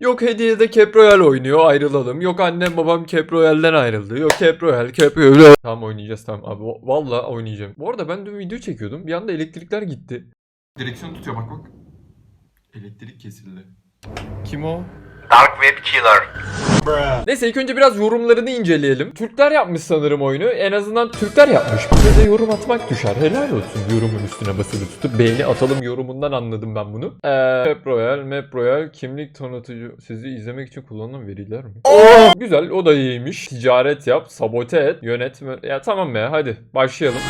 Yok hediyede Cap Royale oynuyor ayrılalım. Yok annem babam Cap Royale'den ayrıldı. Yok Cap Royale, Cap Royale. Tamam oynayacağız tamam abi. Vallahi oynayacağım. Bu arada ben dün video çekiyordum. Bir anda elektrikler gitti. Direksiyon tutuyor bak bak. Elektrik kesildi. Kim o? Dark Web Killer. Neyse ilk önce biraz yorumlarını inceleyelim. Türkler yapmış sanırım oyunu. En azından Türkler yapmış. Bize de yorum atmak düşer. Helal olsun yorumun üstüne basılı tutup beğeni atalım yorumundan anladım ben bunu. Ee, Map Royal, Map Royal kimlik tanıtıcı sizi izlemek için kullanılan veriler mi? Güzel o da iyiymiş. Ticaret yap, sabote et, yönetme. Ya tamam ya hadi başlayalım.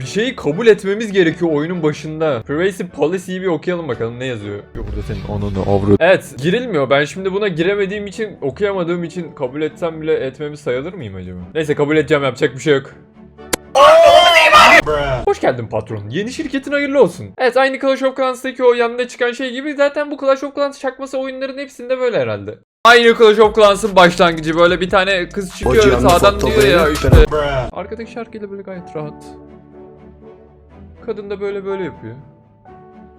Bir şeyi kabul etmemiz gerekiyor oyunun başında. Privacy Policy'yi bir okuyalım bakalım ne yazıyor. Yok burada senin ananı avru. Evet girilmiyor. Ben şimdi buna giremediğim için okuyamadığım için kabul etsem bile etmemi sayılır mıyım acaba? Neyse kabul edeceğim yapacak bir şey yok. Hoş geldin patron. Yeni şirketin hayırlı olsun. Evet aynı Clash of Clans'taki o yanında çıkan şey gibi zaten bu Clash of Clans çakması oyunların hepsinde böyle herhalde. Aynı Clash of Clans'ın başlangıcı böyle bir tane kız çıkıyor sağdan diyor ya işte. Arkadaki şarkıyla böyle gayet rahat. Kadın da böyle böyle yapıyor.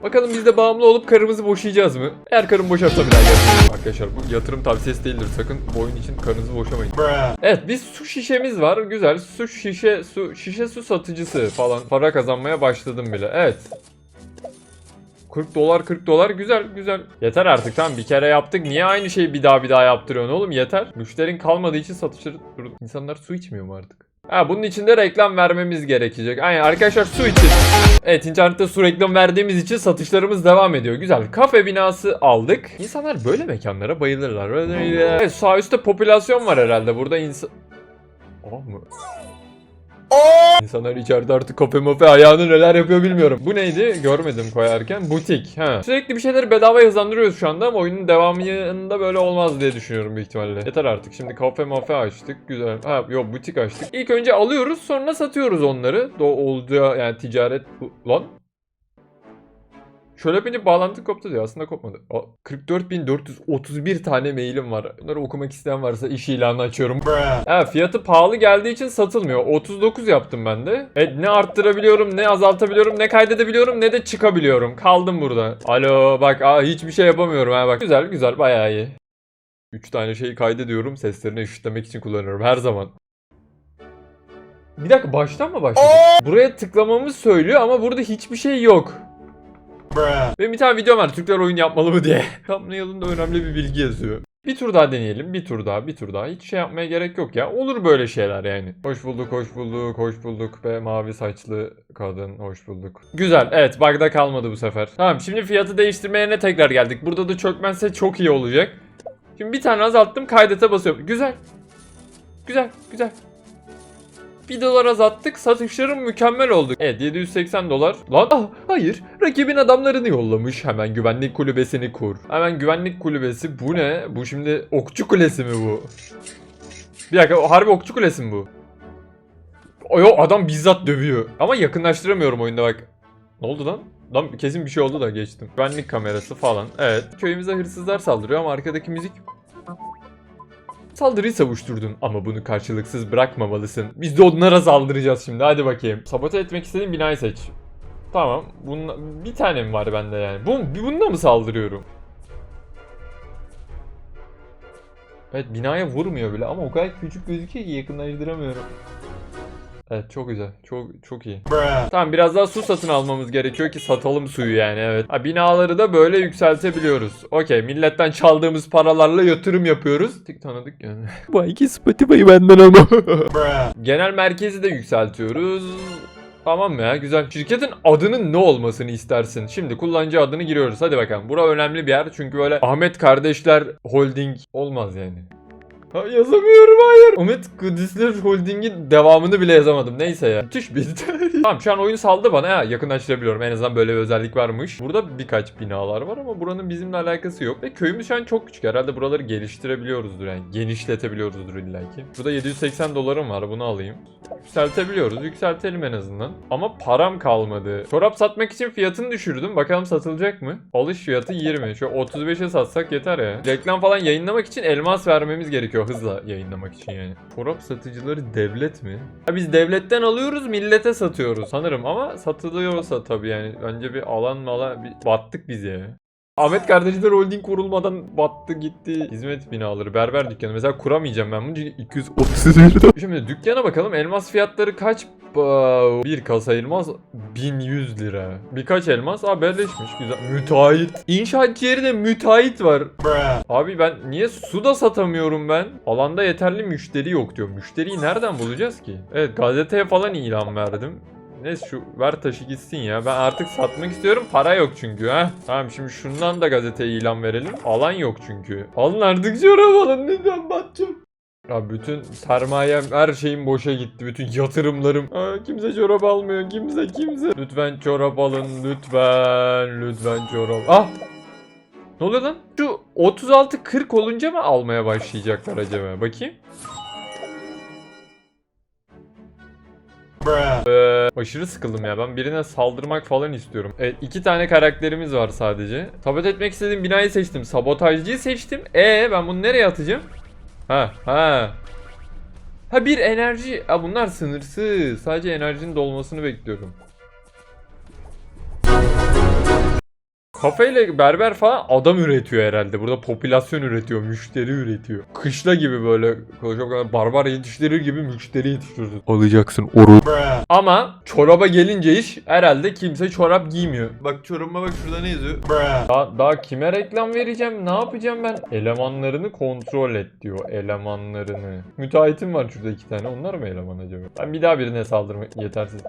Bakalım biz de bağımlı olup karımızı boşayacağız mı? Eğer karım boşarsa bir daha yatırım. Arkadaşlar bu yatırım tavsiyesi değildir. Sakın bu oyun için karınızı boşamayın. Evet bir su şişemiz var. Güzel. Su şişe su şişe su satıcısı falan. Para kazanmaya başladım bile. Evet. 40 dolar 40 dolar güzel güzel. Yeter artık tamam bir kere yaptık. Niye aynı şeyi bir daha bir daha yaptırıyorsun oğlum yeter. Müşterin kalmadığı için satışları. İnsanlar su içmiyor mu artık? Ha bunun için de reklam vermemiz gerekecek. Aynen arkadaşlar su için. Evet internette su reklam verdiğimiz için satışlarımız devam ediyor. Güzel. Kafe binası aldık. İnsanlar böyle mekanlara bayılırlar. Evet sağ üstte popülasyon var herhalde. Burada insan... Oh mu? İnsanlar içeride artık kafe mafe ayağını neler yapıyor bilmiyorum. Bu neydi? Görmedim koyarken. Butik. Ha. Sürekli bir şeyleri bedava hızlandırıyoruz şu anda ama oyunun devamında böyle olmaz diye düşünüyorum büyük ihtimalle. Yeter artık. Şimdi kafe mafe açtık. Güzel. Ha yok butik açtık. İlk önce alıyoruz sonra satıyoruz onları. Do olacağı yani ticaret lan. Şöyle beni bağlantı koptu diyor. Aslında kopmadı. O, 44.431 tane mailim var. Bunları okumak isteyen varsa iş ilanı açıyorum. Evet fiyatı pahalı geldiği için satılmıyor. 39 yaptım ben de. Evet ne arttırabiliyorum, ne azaltabiliyorum, ne kaydedebiliyorum, ne de çıkabiliyorum. Kaldım burada. Alo bak aa, hiçbir şey yapamıyorum ha bak. Güzel güzel bayağı iyi. 3 tane şeyi kaydediyorum. Seslerini eşitlemek için kullanıyorum her zaman. Bir dakika baştan mı başladık? Buraya tıklamamız söylüyor ama burada hiçbir şey yok. Benim bir tane videom var Türkler oyun yapmalı mı diye. Thumbnail'ında önemli bir bilgi yazıyor. Bir tur daha deneyelim. Bir tur daha, bir tur daha. Hiç şey yapmaya gerek yok ya. Olur böyle şeyler yani. Hoş bulduk, hoş bulduk, hoş bulduk be mavi saçlı kadın. Hoş bulduk. Güzel. Evet, bug'da kalmadı bu sefer. Tamam, şimdi fiyatı değiştirmeye ne tekrar geldik. Burada da çökmezse çok iyi olacak. Şimdi bir tane azalttım, kaydete basıyorum. Güzel. Güzel, güzel. 1 dolar azalttık. Satışlarım mükemmel oldu. Evet 780 dolar. Lan ah, hayır. Rakibin adamlarını yollamış. Hemen güvenlik kulübesini kur. Hemen güvenlik kulübesi. Bu ne? Bu şimdi okçu kulesi mi bu? Bir dakika harbi okçu kulesi mi bu? Yo adam bizzat dövüyor. Ama yakınlaştıramıyorum oyunda bak. Ne oldu lan? Lan kesin bir şey oldu da geçtim. Güvenlik kamerası falan. Evet. Köyümüze hırsızlar saldırıyor ama arkadaki müzik Saldırıyı savuşturdun ama bunu karşılıksız bırakmamalısın. Biz de onlara saldıracağız şimdi hadi bakayım. Sabote etmek istediğin binayı seç. Tamam. Bunun, bir tane mi var bende yani? Bu, bununla mı saldırıyorum? Evet binaya vurmuyor bile ama o kadar küçük gözüküyor ki yakınlaştıramıyorum. Evet çok güzel. Çok çok iyi. Tamam biraz daha su satın almamız gerekiyor ki satalım suyu yani evet. Ha, binaları da böyle yükseltebiliyoruz. Okey milletten çaldığımız paralarla yatırım yapıyoruz. Tık tanıdık yani. Bu iki Spotify'ı benden ama. Genel merkezi de yükseltiyoruz. Tamam ya güzel. Şirketin adının ne olmasını istersin? Şimdi kullanıcı adını giriyoruz. Hadi bakalım. Bura önemli bir yer. Çünkü böyle Ahmet Kardeşler Holding olmaz yani. Ha, yazamıyorum hayır. Umut Kudüsler Holding'in devamını bile yazamadım. Neyse ya. Müthiş bir Tamam şu an oyun saldı bana. Ha, yakınlaştırabiliyorum. En azından böyle bir özellik varmış. Burada birkaç binalar var ama buranın bizimle alakası yok. Ve köyümüz şu an çok küçük. Herhalde buraları geliştirebiliyoruzdur yani. Genişletebiliyoruzdur illaki. Burada 780 dolarım var. Bunu alayım. Yükseltebiliyoruz. Yükseltelim en azından. Ama param kalmadı. Çorap satmak için fiyatını düşürdüm. Bakalım satılacak mı? Alış fiyatı 20. Şu 35'e satsak yeter ya. Reklam falan yayınlamak için elmas vermemiz gerekiyor. Hızla yayınlamak için yani. Çorap satıcıları devlet mi? Ha biz devletten alıyoruz millete satıyoruz sanırım ama satılıyorsa tabii yani. Önce bir alan mala bir battık biz ya. Ahmet kardeşler holding kurulmadan battı gitti. Hizmet binaları, berber dükkanı. Mesela kuramayacağım ben bunu çünkü 231 Şimdi dükkana bakalım. Elmas fiyatları kaç? Bir kasa elmas 1100 lira. Birkaç elmas haberleşmiş. Güzel. Müteahhit. İnşaatçı yerine müteahhit var. Abi ben niye su da satamıyorum ben? Alanda yeterli müşteri yok diyor. Müşteriyi nereden bulacağız ki? Evet gazeteye falan ilan verdim. Neyse şu ver taşı gitsin ya. Ben artık satmak istiyorum. Para yok çünkü ha. Tamam şimdi şundan da gazeteye ilan verelim. Alan yok çünkü. Alın artık çorap alın lütfen batacağım. Ya bütün sermayem, her şeyim boşa gitti. Bütün yatırımlarım. Aa, kimse çorap almıyor. Kimse kimse. Lütfen çorap alın. Lütfen. Lütfen çorap. Ah! Ne oluyor lan? Şu 36-40 olunca mı almaya başlayacaklar acaba? Bakayım. Ee, aşırı sıkıldım ya. Ben birine saldırmak falan istiyorum. Evet iki tane karakterimiz var sadece. Sabote etmek istediğim binayı seçtim. Sabotajcıyı seçtim. E ben bunu nereye atacağım? Ha ha. Ha bir enerji. Ha bunlar sınırsız. Sadece enerjinin dolmasını bekliyorum. Kafeyle berber falan adam üretiyor herhalde. Burada popülasyon üretiyor, müşteri üretiyor. Kışla gibi böyle konuşmak barbar yetiştirir gibi müşteri yetiştiriyorsun. Alacaksın oru. Ama çoraba gelince iş herhalde kimse çorap giymiyor. Bak çorabıma bak şurada ne yazıyor? Daha, daha kime reklam vereceğim? Ne yapacağım ben? Elemanlarını kontrol et diyor. Elemanlarını. Müteahhitim var şurada iki tane. Onlar mı eleman acaba? Ben bir daha birine saldırma yetersiz.